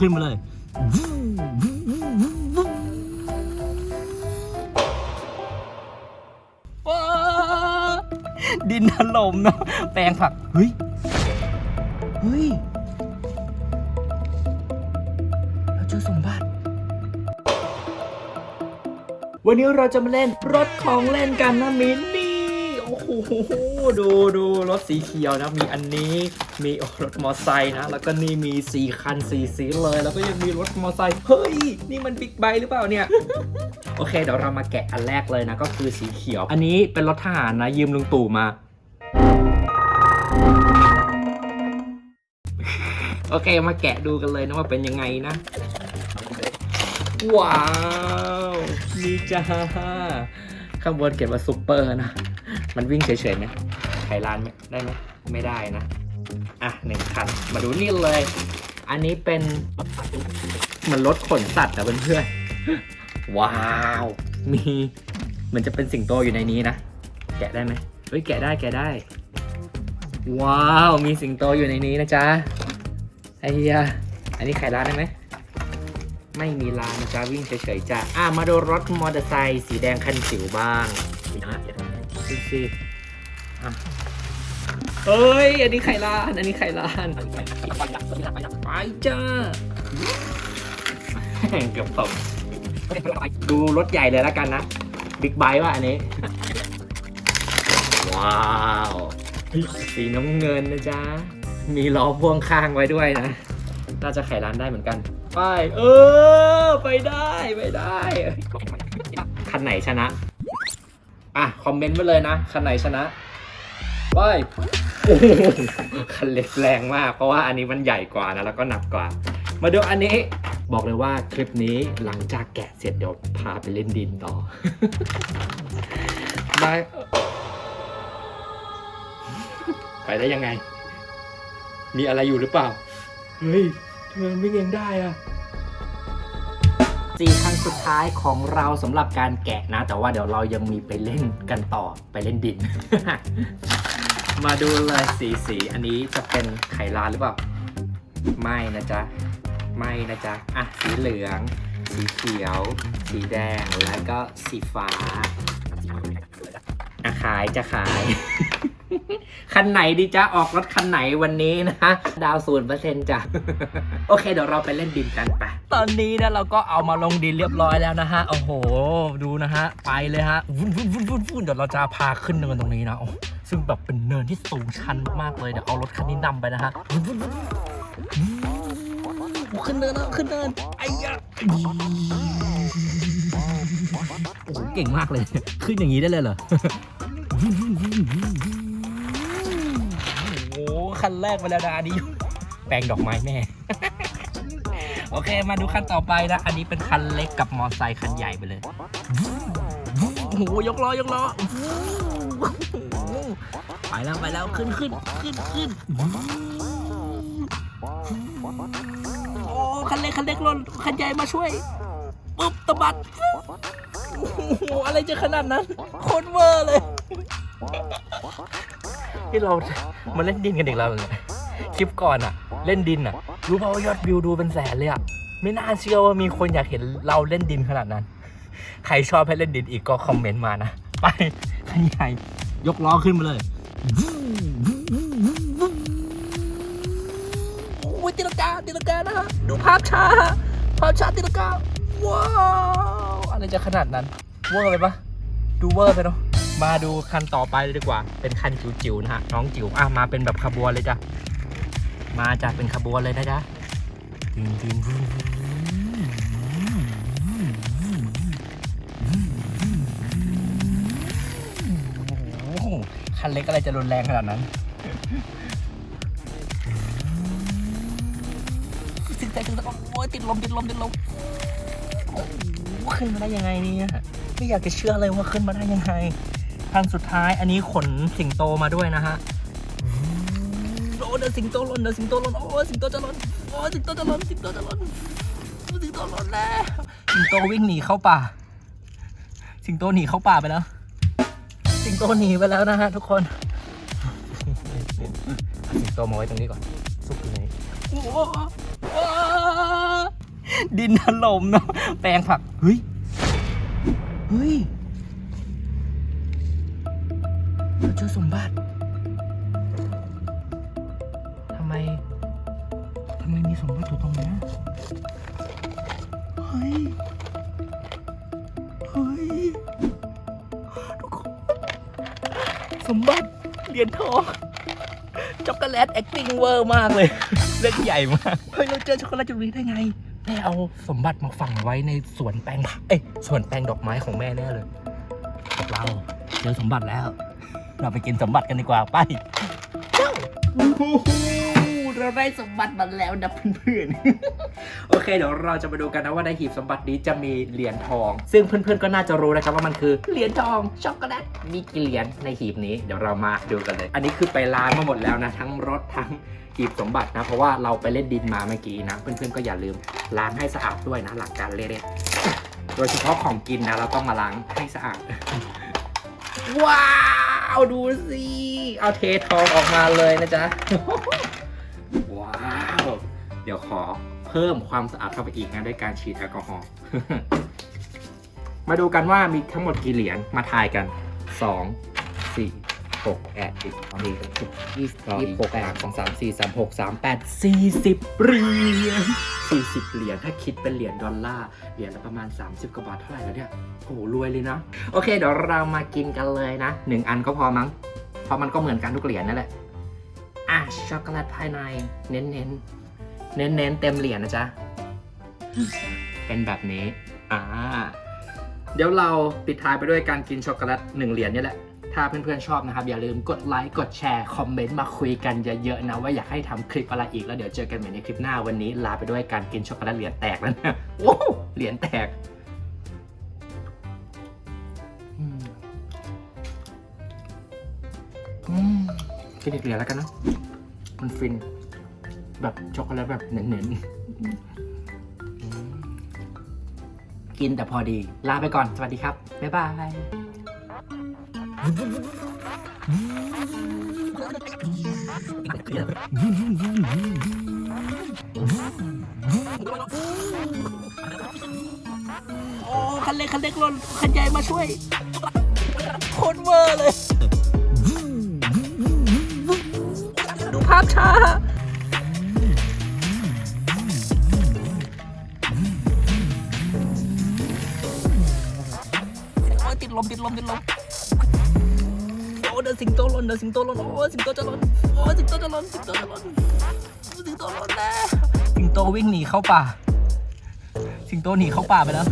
ขึ้นมาเลยดินถล่มเนาะแปลงผัก เฮ้ย เฮ้ย เราเจอสมบัติ วันนี้เราจะมาเล่นรถของเล่นกันนะมินนี่ โอ้โห ดูดูรถสีเขียวนะ มีอันนี้มีโอ้รถมอไซค์นะ แล้วก็นี่มี4คัน4สีเลย แล้วก็ยังมีรถมอไซค์เฮ้ย นี่มันบิ๊กไบค์หรือเปล่าเนี่ย โอเค เดี๋ยวเรามาแกะอันแรกเลยนะ ก็คือสีเขียว อันนี้เป็นรถทหารนะ ยืมลุงตู่มาโอเค มาแกะดูกันเลยนะว่าเป็นยังไงนะ ว้าว นี่จ้าข้างบนเขียนว่าซุปเปอร์นะ มันวิ่งเฉยๆไหมไขลานไหมได้ไหมไม่ได้นะ อะหนึ่งคัน มาดูนี่เลย อันนี้เป็นมันรถขนสัตว์อะเพื่อนๆ ว้าว มีเหมันจะเป็นสิงโตอยู่ในนี้นะ แกะได้ไหมเฮ้ยแกะได้แกะได้ ว้าว มีสิงโตอยู่ในนี้นะจ๊ะ ไอ้เหี้ยอันนี้ไขลานได้ไหมไม่มีลานนะจ๊ะวิ่งเฉยๆจ้ะอะมาดูรถมอเตอร์ไซค์สีแดงคันจิ๋วบ้างดูสิ อะเอ้ย อันนี้ไข่ลาน อันนี้ไข่ลาน ไปจ้าแม่งเกือบตกดูรถใหญ่เลยแล้วกันนะ บิ๊กไบค์ว่ะอันนี้ ว้าว สีน้ำเงินนะจ๊ะ มีล้อพ่วงข้างไว้ด้วยนะ น่าจะไขร้านได้เหมือนกัน ไป เออ ไปได้ ไปได้ คันไหนชนะ อะ คอมเมนต์ไว้เลยนะ คันไหนชนะไปคันเล็กแรงมาก เพราะว่าอันนี้มันใหญ่กว่านะ แล้วก็หนักกว่า มาดูอันนี้บอกเลยว่าคลิปนี้หลังจากแกะเสร็จเดี๋ยวพาไปเล่นดินต่อได้ไปได้ยังไง มีอะไรอยู่หรือเปล่า เฮ้ยทำไมวิ่งเองได้อะ สี่ครั้งสุดท้ายของเราสำหรับการแกะนะ แต่ว่าเดี๋ยวเรายังมีไปเล่นกันต่อไปเล่นดิน มาดูเลยสีสีอันนี้จะเป็นไขลานหรือเปล่า ไม่นะจ๊ะ ไม่นะจ๊ะ อะ สีเหลือง สีเขียว สีแดงแล้วก็สีฟ้าอะขายจะขาย คันไหนดีจ๊ะออกรถคันไหนวันนี้นะ ดาวศูนย์เปอร์เซ็นต์จ้ะ โอเค เดี๋ยวเราไปเล่นดินกันไป ตอนนี้นะเราก็เอามาลงดินเรียบร้อยแล้วนะฮะ โอ้โห ดูนะฮะ ไปเลยฮะ วุ่นวุ่นวุ่นวุ่นวุ่นเดี๋ยวเราจะพาขึ้นเนินตรงนี้นะโอ้ซึ่งแบบเป็นเนินที่สูงชันมากๆเลย เดี๋ยวเอารถคันนี้นำไปนะฮะวุ่นวุ่นวุ่นวุ่นขึ้นเนินแล้วขึ้นเนินไอ้ยะโอ้โหเก่งมากเลย ขึ้นอย่างนี้ได้เลยเหรอ คันแรกไปแล้วนะอันนี้ แปลงดอกไม้แม่ โอเคมาดูคันต่อไปนะ อันนี้เป็นคันเล็กกับมอไซค์คันใหญ่ไปเลยโอ้โหยกล้อยกล้อไปแล้วไปแล้วขึ้นขึ้นขึ้นขึ้นโอ้คันเล็กคันเล็กล่นคันใหญ่มาช่วยปุ๊บตะบัดโอ้โหอะไรจะขนาดนั้นโคตรเวอร์เลย ที่เรามาเล่นดินกันอีกแล้วเนี่ยคลิปก่อนอะเล่นดินอะรู้เปล่าว่ายอดวิวดูเป็นแสนเลยอะไม่น่าเชื่อว่ามีคนอยากเห็นเราเล่นดินขนาดนั้น ใครชอบให้เล่นดินอีกก็คอมเมนต์มานะ ไปขันใหญ่ยกล้อขึ้นมาเลยโอ้ยตีลังกาตีลังกานะฮะดูภาพช้าภาพช้าตีลังกาว้าวอะไรจะขนาดนั้นเวอร์ไปปะดูเวอร์ไปเนาะ มาดูคันต่อไปเลยดีกว่า เป็นคันจิ๋วๆนะฮะน้องจิ๋วอะมาเป็นแบบขบวนเลยจ้ะมาจ้ะเป็นขบวนเลยนะจ๊ะดึงดึงดึงโอ้โหคันเล็กอะไรจะรุนแรงขนาดนั้นถึงใจถึงตะโอ้ยติดลมติดลมติดลมขึ้นมาได้ยังไงเนี่ยไม่อยากจะเชื่อเลยว่าขึ้นมาได้ยังไง คันสุดท้ายอันนี้ขนสิงโตมาด้วยนะฮะโอ้เดี๋ยวสิงโตหล่นเดี๋ยวสิงโตหล่นโอ้สิงโตจะหล่นโอ้สิงโตจะหล่นสิงโตจะหล่นโอ้สิงโตหล่นแล้วสิงโตวิ่งหนีเข้าป่า สิงโตหนีเข้าป่าไปแล้ว สิงโตหนีไปแล้วนะฮะทุกคนสิงโตมาไว้ตรงนี้ก่อนซุกอยู่ในนี้ดินถล่มเนาะแปลงผักเฮ้ยเฮ้ย เราเจอสมบัติทำไมทำไมมีสมบัติอยู่ตรงนี้เฮ้ย เฮ้ยทุกคนสมบัติเหรียญทองช็อกโกแลต acting เวอร์มากเลยเล่นใหญ่มาก เฮ้ย เราเจอช็อกโกแลตจุดนี้ได้ไง แม่เอาสมบัติมาฝังไว้ในสวนแปลงผักเอ้ยสวนแปลงดอกไม้ของแม่แน่เลยเราเจอสมบัติแล้ว เราไปกินสมบัติกันดีกว่าไปเราได้สมบัติมาแล้วนะเพื่อนๆ โอเคเดี๋ยวเราจะมาดูกันนะว่าในหีบสมบัตินี้จะมีเหรียญทอง ซึ่งเพื่อนๆก็น่าจะรู้นะครับว่ามันคือเหรียญทองช็อกโกแลตมีกี่เหรียญในหีบนี้เดี๋ยวเรามาดูกันเลย อันนี้คือไปล้างมาหมดแล้วนะทั้งรถทั้งหีบสมบัตินะ เพราะว่าเราไปเล่นดินมาเมื่อกี้นะ เพื่อนๆก็อย่าลืมล้างให้สะอาดด้วยนะหลังการเล่นโดยเฉพาะของกินนะเราต้องมาล้างให้สะอาดว้า วดูสิเอาเททองออกมาเลยนะจ๊ะว้าวเดี๋ยวขอเพิ่มความสะอาดเข้าไปอีกนะด้วยการฉีดแอลกอฮอล์มาดูกันว่ามีทั้งหมดกี่เหรียญมาทายกัน 2 4 6แอดอีกนี่ยี่สิบยี่สิบหกแปดสองสามสี่สามหกสามแปดสี่สิบเหรียญสี่สิบเหรียญถ้าคิดเป็นเหรียญดอลลาร์เหรียญละประมาณ 30กว่าบาทเท่าไหร่แล้วเนี่ยโอ้โหรวยเลยนะ โอเค เดี๋ยวเรามากินกันเลยนะหนึ่งอันก็พอมั้งเพราะมันก็เหมือนกันทุกเหรียญนั่นแหละอะช็อกโกแลตภายใน เน้นเน้นเน้นเน้นเต็มเหรียญนะจ๊ะเป็นแบบนี้อ่าเดี๋ยวเราปิดท้ายไปด้วยการกินช็อกโกแลตหนึ่งเหรียญนี่แหละ ถ้าเพื่อนๆชอบนะครับ อย่าลืมกดไลค์กดแชร์คอมเมนต์มาคุยกันเยอะๆนะ ว่าอยากให้ทำคลิปอะไรอีกแล้วเดี๋ยวเจอกันใหม่ในคลิปหน้าวันนี้ลาไปด้วยการกินช็อกโกแลตเหรียญแตกแล้วนะโอ้เหรียญแตกอืมกินอีกเหรียญแล้วกันนะมันฟิน แบบช็อกโกแลตแบบเน้นๆอืมกินแต่พอดี ลาไปก่อน สวัสดีครับ บ๊ายบาย โอ้คันเล็กคันเล็กลนคันใหญ่มาช่วยโคตรเวอร์เลย ดูภาพช้าติดลมติดลมติดลม เดินสิงโตหล่นเดินสิงโตหล่นโอ้สิงโตจะหล่นโอ้สิงโตจะหล่นสิงโตจะหล่นสิงโตหล่นแล้วสิงโตวิ่งหนีเข้าป่า สิงโตหนีเข้าป่าไปแล้ว